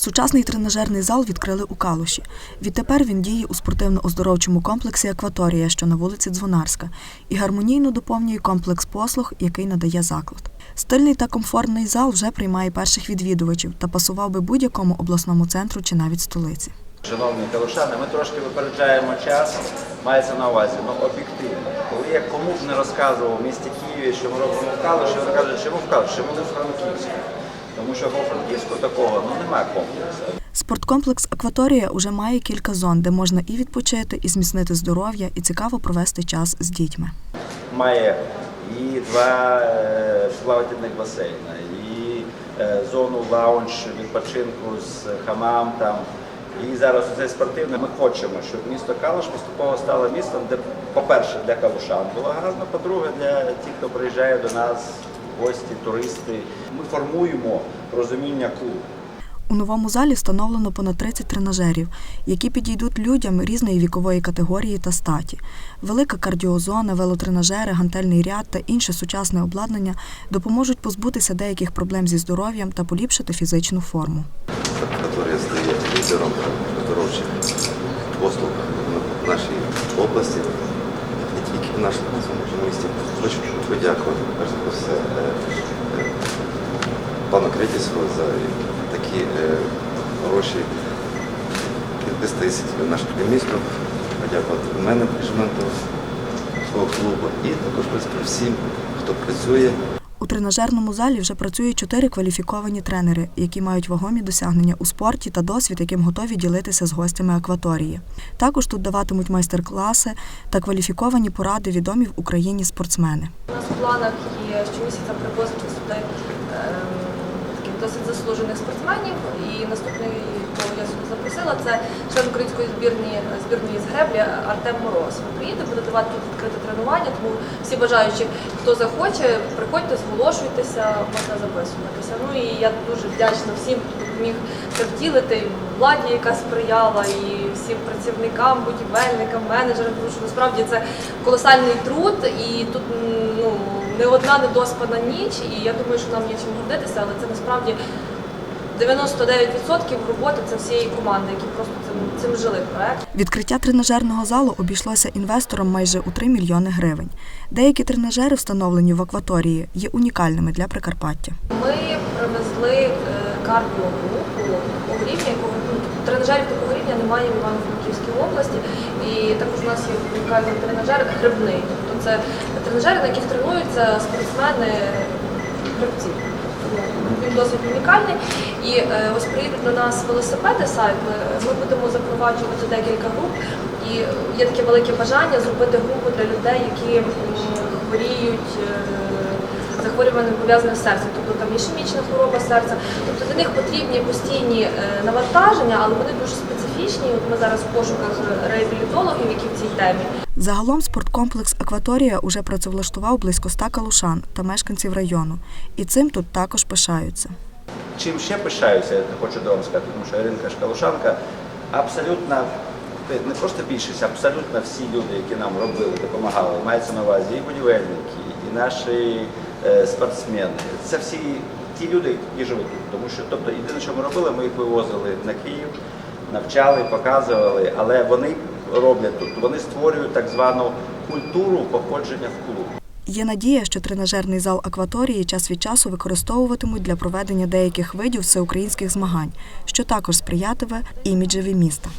Сучасний тренажерний зал відкрили у Калуші. Відтепер він діє у спортивно-оздоровчому комплексі Акваторія, що на вулиці Дзвонарська, і гармонійно доповнює комплекс послуг, який надає заклад. Стильний та комфортний зал вже приймає перших відвідувачів та пасував би будь-якому обласному центру чи навіть столиці. Шановні калушани, ми трошки випереджаємо час, мається на увазі, ну об'єктивно. Коли я кому б не розказував в місті Києві, що ми робимо в Калуші, вони кажуть, чому в Калуші, чому не в Франківську. Тому що по Франківську такого ну немає комплексу. Спорткомплекс Акваторія уже має кілька зон, де можна і відпочити, і зміцнити здоров'я, і цікаво провести час з дітьми. Має і два е, плавательних басейни, і е, зону лаунж відпочинку з хамам там. І зараз це спортивне. Ми хочемо, щоб місто Калуш поступово стало містом, де, по-перше, для калушан було гарно, по-друге, для тих, хто приїжджає до нас, гості, туристи. Ми формуємо розуміння клубу. У новому залі встановлено понад 30 тренажерів, які підійдуть людям різної вікової категорії та статі. Велика кардіозона, велотренажери, гантельний ряд та інше сучасне обладнання допоможуть позбутися деяких проблем зі здоров'ям та поліпшити фізичну форму. Акваторія стає лідером оздоровчих послуг в нашій області, не журналістів. Хочу подякувати перш за все е, е, пану Критісову за такі хороші гроші інвестиції в наше місто. Подякувати менеджменту свого клубу і також всім, хто працює. У тренажерному залі вже працюють чотири кваліфіковані тренери, які мають вагомі досягнення у спорті та досвід, яким готові ділитися з гостями акваторії. Також тут даватимуть майстер-класи та кваліфіковані поради відомі в Україні спортсмени. У нас в планах є щомісяця привозити сюди ем, досить заслужених спортсменів. І наступний, кого я сюди запросила, це член української збірної, збірної з греблі Артем Мороз. Він приїде, буде давати тут відкрите тренування, тому всі бажаючі, хто захоче, приходьте, зголошуйтеся, можна записуватися. Ну і я дуже вдячна всім, хто допоміг це втілити, і владі, яка сприяла, і всім працівникам, будівельникам, менеджерам, тому що насправді це колосальний труд, і тут ну, не одна недоспана ніч, і я думаю, що нам є чим гордитися, але це насправді 99% роботи це всієї команди, які просто цим, цим жили проект. Відкриття тренажерного залу обійшлося інвесторам майже у 3 мільйони гривень. Деякі тренажери, встановлені в акваторії, є унікальними для Прикарпаття. Ми такого рівня, якого тренажерів такого рівня немає в Івано-Франківській області. І також у нас є унікальний тренажер грибний. Тобто це тренажери, на яких тренуються спортсмени грибці. Він досить унікальний. І е, ось приїдуть до нас велосипеди сайкли. Ми будемо запроваджувати декілька груп. І є таке велике бажання зробити групу для людей, які хворіють. Захворюванням пов'язаним з серцем, тобто там ішемічна хвороба серця. Тобто для них потрібні постійні е, навантаження, але вони дуже специфічні. От ми зараз в пошуках реабілітологів, які в цій темі. Загалом спорткомплекс Акваторія уже працевлаштував близько 100 калушан та мешканців району, і цим тут також пишаються. Чим ще пишаюся, я хочу до вам сказати, тому що Іринка Шкалушанка абсолютно не просто більшість, абсолютно всі люди, які нам робили, допомагали, мається на увазі і будівельники, і наші спортсмени. Це всі ті люди, які живуть тут. Тому що, тобто, єдине, що ми робили, ми їх вивозили на Київ, навчали, показували, але вони роблять тут, вони створюють так звану культуру походження в клуб. Є надія, що тренажерний зал акваторії час від часу використовуватимуть для проведення деяких видів всеукраїнських змагань, що також сприятиме іміджеві міста.